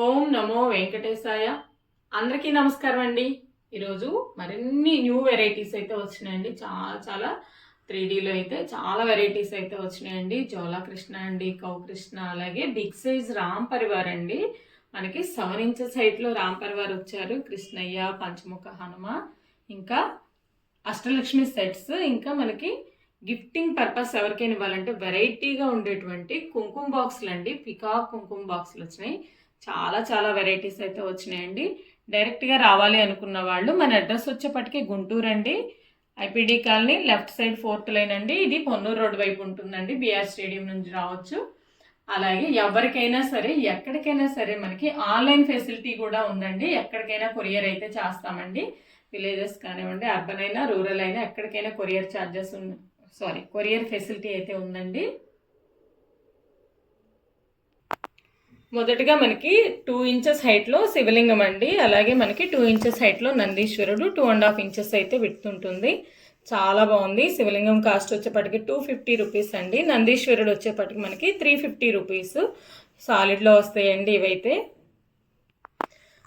ఓం నమో వెంకటేశాయ. అందరికీ నమస్కారం అండి. ఈరోజు మరిన్ని న్యూ వెరైటీస్ అయితే వచ్చినాయండి. చాలా చాలా త్రీ డీలో అయితే చాలా వెరైటీస్ అయితే వచ్చినాయండి. జోలా కృష్ణ అండి కౌకృష్ణ అలాగే బిగ్ సైజ్ రామ్ పరివార్ అండి. మనకి సెవెన్ ఇంచెస్ హైట్లో రామ్ పరివార్ వచ్చారు. కృష్ణయ్య పంచముఖ హనుమ ఇంకా అష్టలక్ష్మి సెట్స్ ఇంకా మనకి గిఫ్టింగ్ పర్పస్ ఎవరికైనా ఇవ్వాలంటే వెరైటీగా ఉండేటువంటి కుంకుమ బాక్సులు అండి పికాక్ కుంకుమ బాక్సులు వచ్చినాయి. చాలా చాలా వెరైటీస్ అయితే వచ్చినాయండి. డైరెక్ట్గా రావాలి అనుకున్న వాళ్ళు మన అడ్రస్ వచ్చేప్పటికి గుంటూరు అండి. IPD colony left side fourth line అండి. ఇది పొన్నూరు రోడ్ వైపు ఉంటుందండి. బీఆర్ స్టేడియం నుంచి రావచ్చు. అలాగే ఎవరికైనా సరే ఎక్కడికైనా సరే మనకి ఆన్లైన్ ఫెసిలిటీ కూడా ఉందండి. ఎక్కడికైనా కొరియర్ అయితే చేస్తామండి. విలేజెస్ కానివ్వండి అర్బన్ అయినా రూరల్ అయినా ఎక్కడికైనా కొరియర్ ఛార్జెస్ ఉన్న సారీ కొరియర్ ఫెసిలిటీ అయితే ఉందండి. మొదటగా మనకి టూ ఇంచెస్ హైట్లో శివలింగం అండి. అలాగే మనకి టూ ఇంచెస్ హైట్లో నందీశ్వరుడు టూ అండ్ హాఫ్ ఇంచెస్ అయితే విడుతుంటుంది. చాలా బాగుంది. శివలింగం కాస్ట్ వచ్చేపటికి టూ ఫిఫ్టీ రూపీస్ అండి. నందీశ్వరుడు వచ్చేపటికి మనకి త్రీ ఫిఫ్టీ రూపీస్ సాలిడ్లో వస్తాయండి ఇవైతే.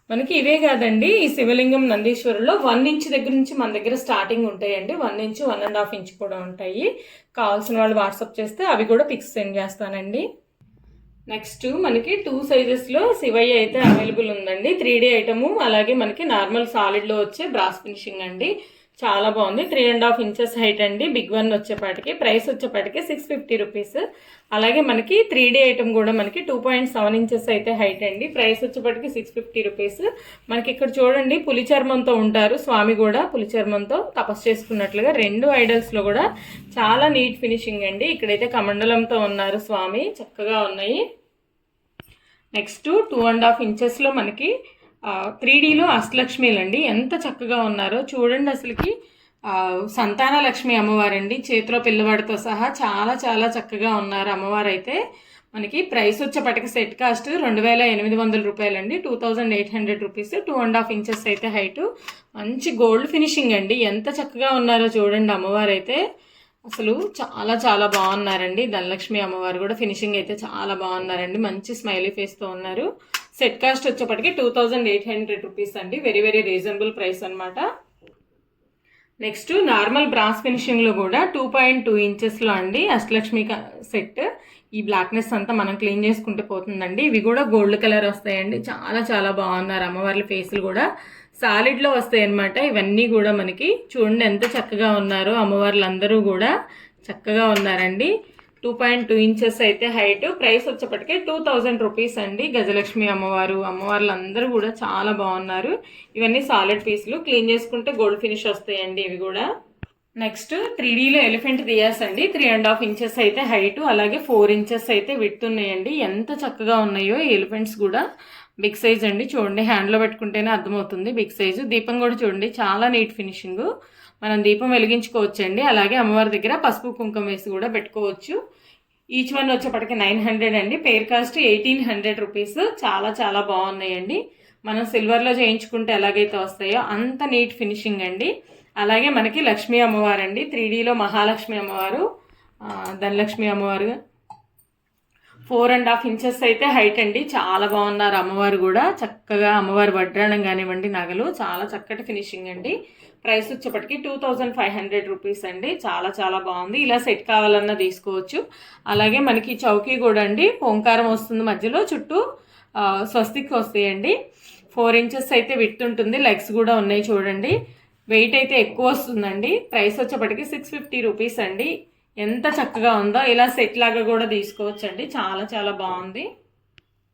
మనకి ఇవే కాదండి. ఈ శివలింగం నందీశ్వరులో వన్ ఇంచ్ దగ్గర నుంచి మన దగ్గర స్టార్టింగ్ ఉంటాయండి. One inch one and half inch కూడా ఉంటాయి. కావాల్సిన వాళ్ళు వాట్సాప్ చేస్తే అవి కూడా పిక్స్ సెండ్ చేస్తానండి. నెక్స్ట్ మనకి టూ సైజెస్లో శివయ్య అయితే అవైలబుల్ ఉందండి. త్రీ డీ ఐటము అలాగే మనకి నార్మల్ సాలిడ్లో వచ్చే బ్రాస్ ఫినిషింగ్ అండి. చాలా బాగుంది. Three and half inches height అండి. బిగ్ వన్ వచ్చేపాటికి. ప్రైస్ వచ్చేపాటికి సిక్స్ ఫిఫ్టీ రూపీస్ అలాగే మనకి త్రీ డీ ఐటమ్ కూడా మనకి టూ పాయింట్ సెవెన్ ఇంచెస్ అయితే హైట్ అండి. ప్రైస్ వచ్చేపాటికి సిక్స్ ఫిఫ్టీ రూపీస్ మనకి ఇక్కడ చూడండి పులి చర్మంతో ఉంటారు. స్వామి కూడా పులి చర్మంతో తపస్సు చేసుకున్నట్లుగా రెండు ఐడల్స్లో కూడా చాలా నీట్ ఫినిషింగ్ అండి. ఇక్కడైతే కమండలంతో ఉన్నారు స్వామి. చక్కగా ఉన్నాయి. నెక్స్ట్ టూ అండ్ హాఫ్ ఇంచెస్లో మనకి త్రీ డీలో అష్టలక్ష్మిలండి. ఎంత చక్కగా ఉన్నారో చూడండి అసలుకి. సంతాన లక్ష్మి అమ్మవారండి. చేతిలో పిల్లవాడితో సహా చాలా చాలా చక్కగా ఉన్నారు అమ్మవారు అయితే మనకి ప్రైస్ వచ్చేపటికి సెట్ కాస్ట్ రెండు వేల ఎనిమిది వందల రూపాయలండి. Two thousand eight hundred rupees. Two and half inches అయితే హైట్. మంచి గోల్డ్ ఫినిషింగ్ అండి. ఎంత చక్కగా ఉన్నారో చూడండి అమ్మవారు అయితే అసలు చాలా చాలా బాగున్నారండి. ధనలక్ష్మి అమ్మవారు కూడా ఫినిషింగ్ అయితే చాలా బాగున్నారండి. మంచి స్మైలీ ఫేస్తో ఉన్నారు. సెట్ కాస్ట్ వచ్చేప్పటికి two thousand eight hundred rupees అండి. వెరీ వెరీ రీజనబుల్ ప్రైస్ అనమాట నెక్స్ట్ నార్మల్ బ్రాస్ ఫినిషింగ్లో కూడా టూ పాయింట్ టూ ఇంచెస్లో అండి అష్టలక్ష్మి సెట్ ఈ బ్లాక్నెస్ అంతా మనం క్లీన్ చేసుకుంటే పోతుందండి. ఇవి కూడా గోల్డ్ కలర్ వస్తాయండి. చాలా చాలా బాగున్నారు అమ్మవార్ల ఫేసులు కూడా. సాలిడ్లో వస్తాయన్నమాట ఇవన్నీ కూడా మనకి. చూడండి ఎంత చక్కగా ఉన్నారో అమ్మవార్లు అందరూ కూడా. చక్కగా ఉన్నారండి. టూ పాయింట్ టూ ఇంచెస్ అయితే హైట్. ప్రైస్ వచ్చేప్పటికే టూ థౌజండ్ రూపీస్ అండి. గజలక్ష్మి అమ్మవారు అమ్మవార్లు అందరూ కూడా చాలా బాగున్నారు. ఇవన్నీ సాలిడ్ పీసులు. క్లీన్ చేసుకుంటే గోల్డ్ ఫినిష్ వస్తాయండి ఇవి కూడా. నెక్స్ట్ త్రీ డీలో ఎలిఫెంట్ దియాస్ అండి. త్రీ అండ్ హాఫ్ ఇంచెస్ అయితే హైట్. అలాగే ఫోర్ ఇంచెస్ అయితే విడుతున్నాయండి ఎంత చక్కగా ఉన్నాయో ఈ ఎలిఫెంట్స్ కూడా. బిగ్ సైజ్ అండి. చూడండి హ్యాండ్లో పెట్టుకుంటేనే అర్థమవుతుంది. Big size. దీపం కూడా చూడండి. చాలా నీట్ ఫినిషింగ్. మనం దీపం వెలిగించుకోవచ్చు అండి అలాగే అమ్మవారి దగ్గర పసుపు కుంకుమ వేసి కూడా పెట్టుకోవచ్చు. ఈచ్ వన్ వచ్చేప్పటికి నైన్ హండ్రెడ్ అండి. Pair cost eighteen hundred rupees చాలా చాలా బాగున్నాయండి. మనం సిల్వర్లో చేయించుకుంటే ఎలాగైతే వస్తాయో అంత నీట్ ఫినిషింగ్ అండి. అలాగే మనకి లక్ష్మీ అమ్మవారు అండి. త్రీడీలో మహాలక్ష్మి అమ్మవారు ధనలక్ష్మి అమ్మవారు. ఫోర్ అండ్ హాఫ్ ఇంచెస్ అయితే హైట్ అండి. చాలా బాగున్నారు అమ్మవారు కూడా. చక్కగా అమ్మవారు వడ్రాణం కానివ్వండి నగలు చాలా చక్కటి ఫినిషింగ్ అండి. ప్రైస్ వచ్చేప్పటికి two thousand five hundred rupees అండి. చాలా చాలా బాగుంది. ఇలా సెట్ కావాలన్నా తీసుకోవచ్చు. అలాగే మనకి చౌకీ కూడా అండి. ఓంకారం వస్తుంది మధ్యలో. చుట్టూ స్వస్తిక్ వస్తాయండి. ఫోర్ ఇంచెస్ అయితే విత్ ఉంటుంది. లెగ్స్ కూడా ఉన్నాయి చూడండి. వెయిట్ అయితే ఎక్కువ వస్తుందండి. ప్రైస్ వచ్చేప్పటికి సిక్స్ ఫిఫ్టీ రూపీస్ అండి. ఎంత చక్కగా ఉందో ఇలా సెట్ లాగా కూడా తీసుకోవచ్చండి. చాలా చాలా బాగుంది.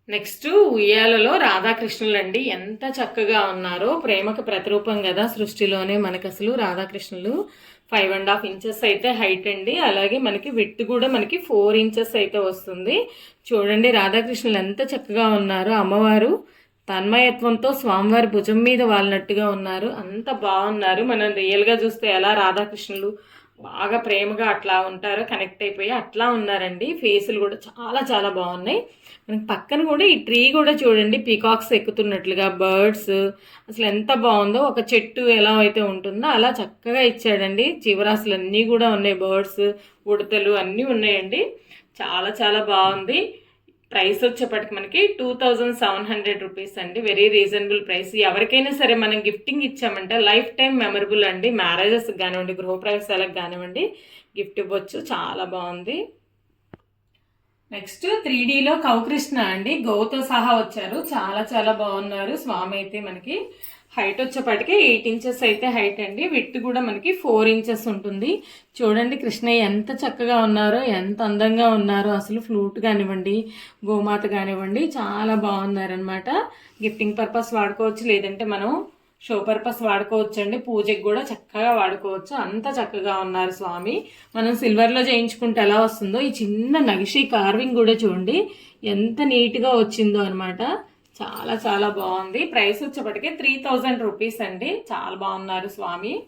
నెక్స్ట్ ఉయ్యాలలో రాధాకృష్ణులు అండి ఎంత చక్కగా ఉన్నారో ప్రేమకు ప్రతిరూపం కదా సృష్టిలోనే మనకు అసలు రాధాకృష్ణులు. ఫైవ్ అండ్ హాఫ్ ఇంచెస్ అయితే హైట్ అండి. అలాగే మనకి విత్ కూడా మనకి ఫోర్ ఇంచెస్ అయితే వస్తుంది. చూడండి రాధాకృష్ణులు ఎంత చక్కగా ఉన్నారో అమ్మవారు తన్మయత్వంతో స్వామివారి భుజం మీద వాళ్ళనట్టుగా ఉన్నారు. అంత బాగున్నారు. మనం రియల్గా చూస్తే ఎలా రాధాకృష్ణులు బాగా ప్రేమగా అట్లా ఉంటారు కనెక్ట్ అయిపోయి అట్లా ఉన్నారండి. ఫేసులు కూడా చాలా చాలా బాగున్నాయి. మనకి పక్కన కూడా ఈ ట్రీ కూడా చూడండి పీకాక్స్ ఎక్కుతున్నట్లుగా బర్డ్స్ అసలు ఎంత బాగుందో ఒక చెట్టు ఎలా అయితే ఉంటుందో అలా చక్కగా ఇచ్చాడండి. జీవరాశులు అన్నీ కూడా ఉన్నాయి బర్డ్స్ ఉడతలు అన్నీ ఉన్నాయండి. చాలా చాలా బాగుంది. ప్రైస్ వచ్చేప్పటికి మనకి two thousand seven hundred rupees అండి. వెరీ రీజనబుల్ ప్రైస్ ఎవరికైనా సరే మనం గిఫ్టింగ్ ఇచ్చామంటే లైఫ్ టైం మెమరబుల్ అండి. మ్యారేజెస్కి కానివ్వండి గృహప్రవేశాలకు కానివ్వండి గిఫ్ట్ ఇవ్వచ్చు. చాలా బాగుంది. నెక్స్ట్ త్రీ డీలో కౌకృష్ణ అండి. గోతో సహా వచ్చారు. చాలా చాలా బాగున్నారు. స్వామి అయితే మనకి హైట్ వచ్చేప్పటికి ఎయిట్ ఇంచెస్ అయితే హైట్ అండి. విత్ కూడా మనకి ఫోర్ ఇంచెస్ ఉంటుంది. చూడండి కృష్ణయ్య ఎంత చక్కగా ఉన్నారో. ఎంత అందంగా ఉన్నారో. అసలు ఫ్లూట్ కానివ్వండి గోమాత కానివ్వండి చాలా బాగున్నారనమాట గిఫ్టింగ్ పర్పస్ వాడుకోవచ్చు. లేదంటే మనం షో పర్పస్ వాడుకోవచ్చు అండి పూజకి కూడా చక్కగా వాడుకోవచ్చు. అంత చక్కగా ఉన్నారు స్వామి. మనం సిల్వర్లో చేయించుకుంటే ఎలా వస్తుందో ఈ చిన్న నగిషి కార్వింగ్ కూడా చూడండి. ఎంత నీట్గా వచ్చిందో అనమాట చాలా చాలా బాగుంది. ప్రైస్ వచ్చేప్పటికి త్రీ థౌజండ్ రూపీస్ అండి. చాలా బాగున్నారు స్వామి.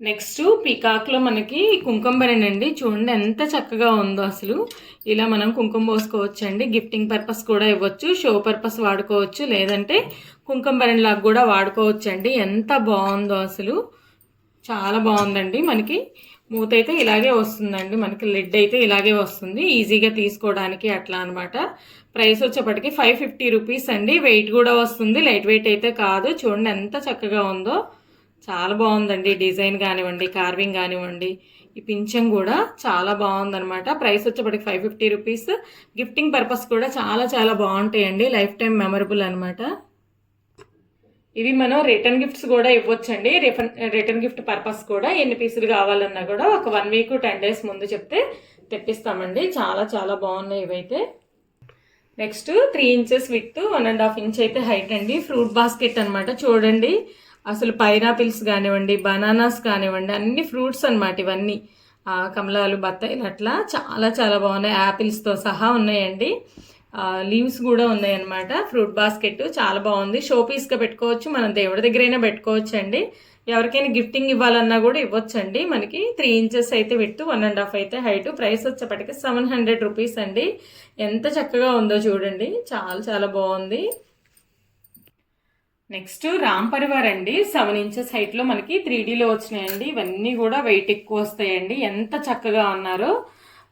నెక్స్ట్ పీకాక్లో మనకి కుంకుమ అండి చూడండి ఎంత చక్కగా ఉందో అసలు. ఇలా మనం కుంకుమ పోసుకోవచ్చండి. గిఫ్టింగ్ పర్పస్ కూడా ఇవ్వచ్చు షో పర్పస్ వాడుకోవచ్చు లేదంటే కుంకుమ లాగా కూడా వాడుకోవచ్చండి. ఎంత బాగుందో అసలు. చాలా బాగుందండి మనకి. మూత అయితే ఇలాగే వస్తుందండి. మనకి లెడ్ అయితే ఇలాగే వస్తుంది. ఈజీగా తీసుకోవడానికి అట్లా అనమాట ప్రైస్ వచ్చేప్పటికి ఫైవ్ ఫిఫ్టీ రూపీస్ అండి. వెయిట్ కూడా వస్తుంది. లైట్ వెయిట్ అయితే కాదు. చూడండి ఎంత చక్కగా ఉందో. చాలా బాగుందండి డిజైన్ కానివ్వండి కార్వింగ్ కానివ్వండి. ఈ పింఛం కూడా చాలా బాగుందనమాట ప్రైస్ వచ్చేప్పటికి five fifty rupees gifting purpose కూడా చాలా చాలా బాగుంటాయండి. లైఫ్ టైం మెమరబుల్ అనమాట ఇవి మనం రిటర్న్ గిఫ్ట్స్ కూడా ఇవ్వచ్చండి. రిఫన్ రిటర్న్ గిఫ్ట్ పర్పస్ కూడా ఎన్ని పీసులు కావాలన్నా కూడా ఒక వన్ వీక్ టెన్ డేస్ ముందు చెప్తే తెప్పిస్తామండి. చాలా చాలా బాగున్నాయి ఇవైతే. Next three inches width one and half inch అయితే హైట్ అండి. ఫ్రూట్ బాస్కెట్ అనమాట చూడండి. అసలు పైనాపిల్స్ కానివ్వండి బనానాస్ కానివ్వండి అన్ని ఫ్రూట్స్ అనమాట ఇవన్నీ. కమలాలు బత్తాయిలు అట్లా చాలా చాలా బాగున్నాయి. యాపిల్స్తో సహా ఉన్నాయండి. లీవ్స్ కూడా ఉన్నాయన్నమాట. ఫ్రూట్ బాస్కెట్ చాలా బాగుంది. షో పీస్గా పెట్టుకోవచ్చు. మనం దేవుడి దగ్గరైనా పెట్టుకోవచ్చు అండి ఎవరికైనా గిఫ్టింగ్ ఇవ్వాలన్నా కూడా ఇవ్వచ్చండి. మనకి త్రీ ఇంచెస్ అయితే విత్ వన్ అండ్ హాఫ్ అయితే హైట్. ప్రైస్ వచ్చేప్పటికి సెవెన్ హండ్రెడ్ రూపీస్ అండి. ఎంత చక్కగా ఉందో చూడండి. చాలా చాలా బాగుంది. నెక్స్ట్ రామ్ పరివార్ అండి. సెవెన్ ఇంచెస్ హైట్లో మనకి త్రీ డీలో వచ్చినాయండి. ఇవన్నీ కూడా వెయిట్ ఎక్కువ వస్తాయండి. ఎంత చక్కగా ఉన్నారో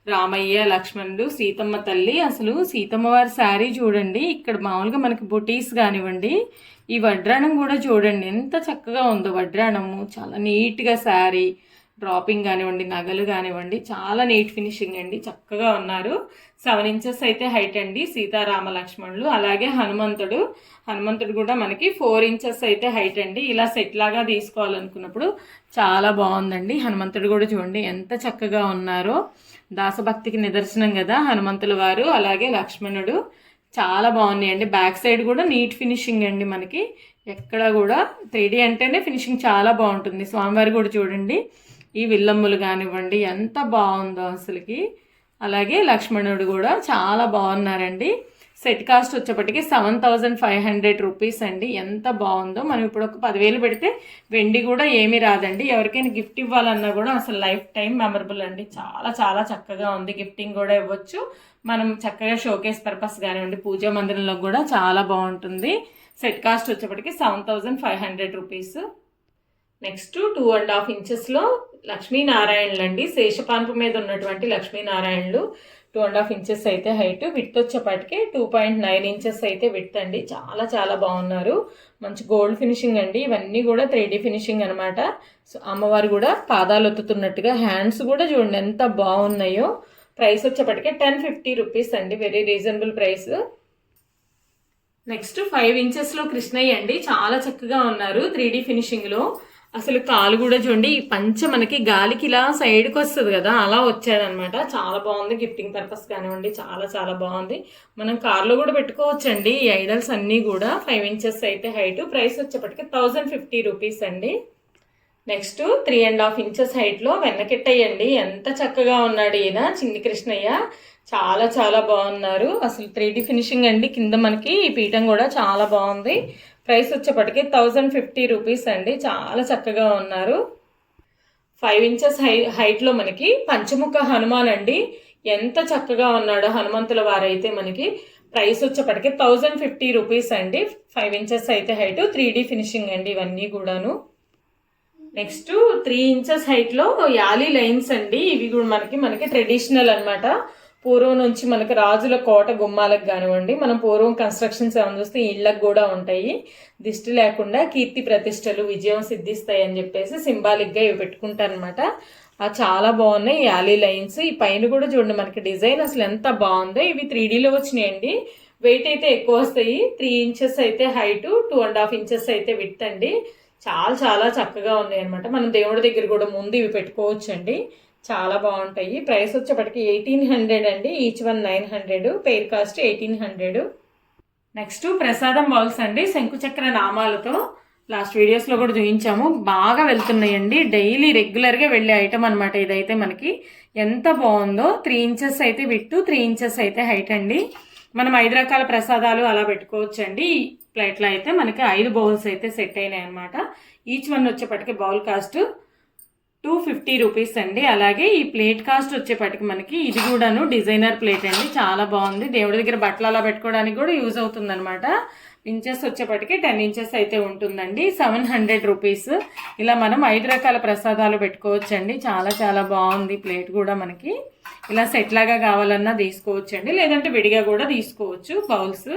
రామయ్య లక్ష్మణుడు సీతమ్మ తల్లి. అసలు సీతమ్మ వారి శారీ చూడండి. ఇక్కడ మామూలుగా మనకి బొటీస్ కానివ్వండి ఈ వడ్రాణం కూడా చూడండి. ఎంత చక్కగా ఉందో వడ్రాణము. చాలా నీట్గా శారీ డ్రాపింగ్ కానివ్వండి నగలు కానివ్వండి. చాలా నీట్ ఫినిషింగ్ అండి. చక్కగా ఉన్నారు. సెవెన్ ఇంచెస్ అయితే హైట్ అండి సీతారామ లక్ష్మణులు అలాగే హనుమంతుడు. హనుమంతుడు కూడా మనకి ఫోర్ ఇంచెస్ అయితే హైట్ అండి. ఇలా సెట్ లాగా తీసుకోవాలనుకున్నప్పుడు చాలా బాగుందండి. హనుమంతుడు కూడా చూడండి ఎంత చక్కగా ఉన్నారో. దాసభక్తికి నిదర్శనం కదా హనుమంతుల వారు. అలాగే లక్ష్మణుడు. చాలా బాగున్నాయండి. బ్యాక్ సైడ్ కూడా నీట్ ఫినిషింగ్ అండి మనకి. ఎక్కడ కూడా త్రీ అంటేనే ఫినిషింగ్ చాలా బాగుంటుంది. స్వామివారి కూడా చూడండి. ఈ విల్లమ్ములు కానివ్వండి ఎంత బాగుందో అసలుకి. అలాగే లక్ష్మణుడు కూడా చాలా బాగున్నారండి. సెట్ కాస్ట్ వచ్చేప్పటికి seven thousand five hundred rupees అండి. ఎంత బాగుందో. మనం ఇప్పుడు ఒక పదివేలు పెడితే వెండి కూడా ఏమీ రాదండి. ఎవరికైనా గిఫ్ట్ ఇవ్వాలన్నా కూడా అసలు లైఫ్ టైం మెమరబుల్ అండి. చాలా చాలా చక్కగా ఉంది. గిఫ్టింగ్ కూడా ఇవ్వచ్చు. మనం చక్కగా షోకేస్ పర్పస్ కానివ్వండి పూజా మందిరంలో కూడా చాలా బాగుంటుంది. సెట్ కాస్ట్ వచ్చేప్పటికి seven thousand five hundred rupees. Next two and half ఇంచెస్లో లక్ష్మీనారాయణలు అండి శేషపాన్పు మీద ఉన్నటువంటి లక్ష్మీనారాయణలు టూ అండ్ హాఫ్ ఇంచెస్ అయితే హైట్ విత్ వచ్చేపాటికి టూ పాయింట్ నైన్ ఇంచెస్ అయితే విత్ అండి. చాలా చాలా బాగున్నారు. మంచి గోల్డ్ ఫినిషింగ్ అండి. ఇవన్నీ కూడా త్రీ డీ ఫినిషింగ్ అనమాట సో అమ్మవారు కూడా పాదాలు ఒత్తుతున్నట్టుగా హ్యాండ్స్ కూడా చూడండి ఎంత బాగున్నాయో. ప్రైస్ వచ్చేప్పటికే టెన్ ఫిఫ్టీ రూపీస్ అండి. Very reasonable price. Next five ఇంచెస్లో Krishnayya అండి. చాలా చక్కగా ఉన్నారు త్రీ డీ ఫినిషింగ్లో అసలు కాలు కూడా చూడండి ఈ పంచ మనకి గాలికి ఇలా సైడ్కి వస్తుంది కదా అలా వచ్చాడనమాట చాలా బాగుంది గిఫ్టింగ్ పర్పస్ కానివ్వండి చాలా చాలా బాగుంది. మనం కార్లో కూడా పెట్టుకోవచ్చండి ఈ ఐడల్స్ అన్నీ కూడా. ఫైవ్ ఇంచెస్ అయితే హైట్ ప్రైస్ వచ్చేప్పటికి థౌజండ్ ఫిఫ్టీ రూపీస్ అండి. Next three and half inches హైట్లో వెన్నకెట్టయ్యండి. ఎంత చక్కగా ఉన్నాడు ఈయన చిన్ని కృష్ణయ్య. చాలా చాలా బాగున్నారు. అసలు త్రీ ఫినిషింగ్ అండి. కింద మనకి ఈ పీఠం కూడా చాలా బాగుంది. ప్రైస్ వచ్చేప్పటికి థౌజండ్ ఫిఫ్టీ రూపీస్ అండి. చాలా చక్కగా ఉన్నారు. ఫైవ్ ఇంచెస్ హై హైట్లో మనకి పంచముఖ హనుమాన్ అండి. ఎంత చక్కగా ఉన్నాడో హనుమంతుల వారైతే మనకి ప్రైస్ వచ్చేప్పటికి థౌజండ్ ఫిఫ్టీ రూపీస్ అండి. ఫైవ్ ఇంచెస్ అయితే హైట్ త్రీ డి ఫినిషింగ్ అండి ఇవన్నీ కూడాను. నెక్స్ట్ త్రీ ఇంచెస్ హైట్లో యాలీ లైన్స్ అండి. ఇవి కూడా మనకి మనకి ట్రెడిషనల్ అనమాట పూర్వం నుంచి మనకి రాజుల కోట గుమ్మాలకు కానివ్వండి మనం పూర్వం కన్స్ట్రక్షన్స్ ఏమైనా చూస్తే ఇళ్ళకు కూడా ఉంటాయి. దిష్టి లేకుండా కీర్తి ప్రతిష్టలు విజయం సిద్ధిస్తాయి అని చెప్పేసి సింబాలిక్గా ఇవి పెట్టుకుంటారనమాట ఆ చాలా బాగున్నాయి ఈ యాలీ లైన్స్ ఈ పైన కూడా చూడండి మనకి డిజైన్ అసలు ఎంత బాగుందో. ఇవి త్రీ డీలో వచ్చినాయండి. వెయిట్ అయితే ఎక్కువ వస్తాయి. త్రీ ఇంచెస్ అయితే height two and half inches అయితే విత్ అండి. చాలా చాలా చక్కగా ఉన్నాయి అనమాట మనం దేవుడి దగ్గర కూడా ముందు ఇవి పెట్టుకోవచ్చు అండి చాలా బాగుంటాయి. ప్రైస్ వచ్చేప్పటికి ఎయిటీన్ హండ్రెడ్ అండి. Each one nine hundred pair cost eighteen hundred. Next ప్రసాదం బౌల్స్ అండి. శంకుచక్ర నామాలతో లాస్ట్ వీడియోస్లో కూడా చూపించాము. బాగా వెళ్తున్నాయండి. డైలీ రెగ్యులర్గా వెళ్ళే ఐటమ్ అనమాట ఇదైతే మనకి. ఎంత బాగుందో త్రీ ఇంచెస్ అయితే విట్టు త్రీ ఇంచెస్ అయితే హైట్ అండి. మనం ఐదు రకాల ప్రసాదాలు అలా పెట్టుకోవచ్చండి. ఈ ప్లేట్లో అయితే మనకి ఐదు బౌల్స్ అయితే సెట్ అయినాయి అనమాట ఈచ్ వన్ వచ్చేప్పటికి bowl cost two fifty rupees అండి. అలాగే ఈ ప్లేట్ కాస్ట్ వచ్చేపటికి మనకి ఇది కూడాను డిజైనర్ ప్లేట్ అండి. చాలా బాగుంది. దేవుడి దగ్గర బట్టలు అలా పెట్టుకోవడానికి కూడా యూజ్ అవుతుంది అనమాట ఇంచెస్ వచ్చేపటికి టెన్ ఇంచెస్ అయితే ఉంటుందండి. Seven hundred rupees. ఇలా మనం ఐదు రకాల ప్రసాదాలు పెట్టుకోవచ్చండి. చాలా చాలా బాగుంది ప్లేట్ కూడా మనకి. ఇలా సెట్ లాగా కావాలన్నా తీసుకోవచ్చండి. లేదంటే విడిగా కూడా తీసుకోవచ్చు. బౌల్స్.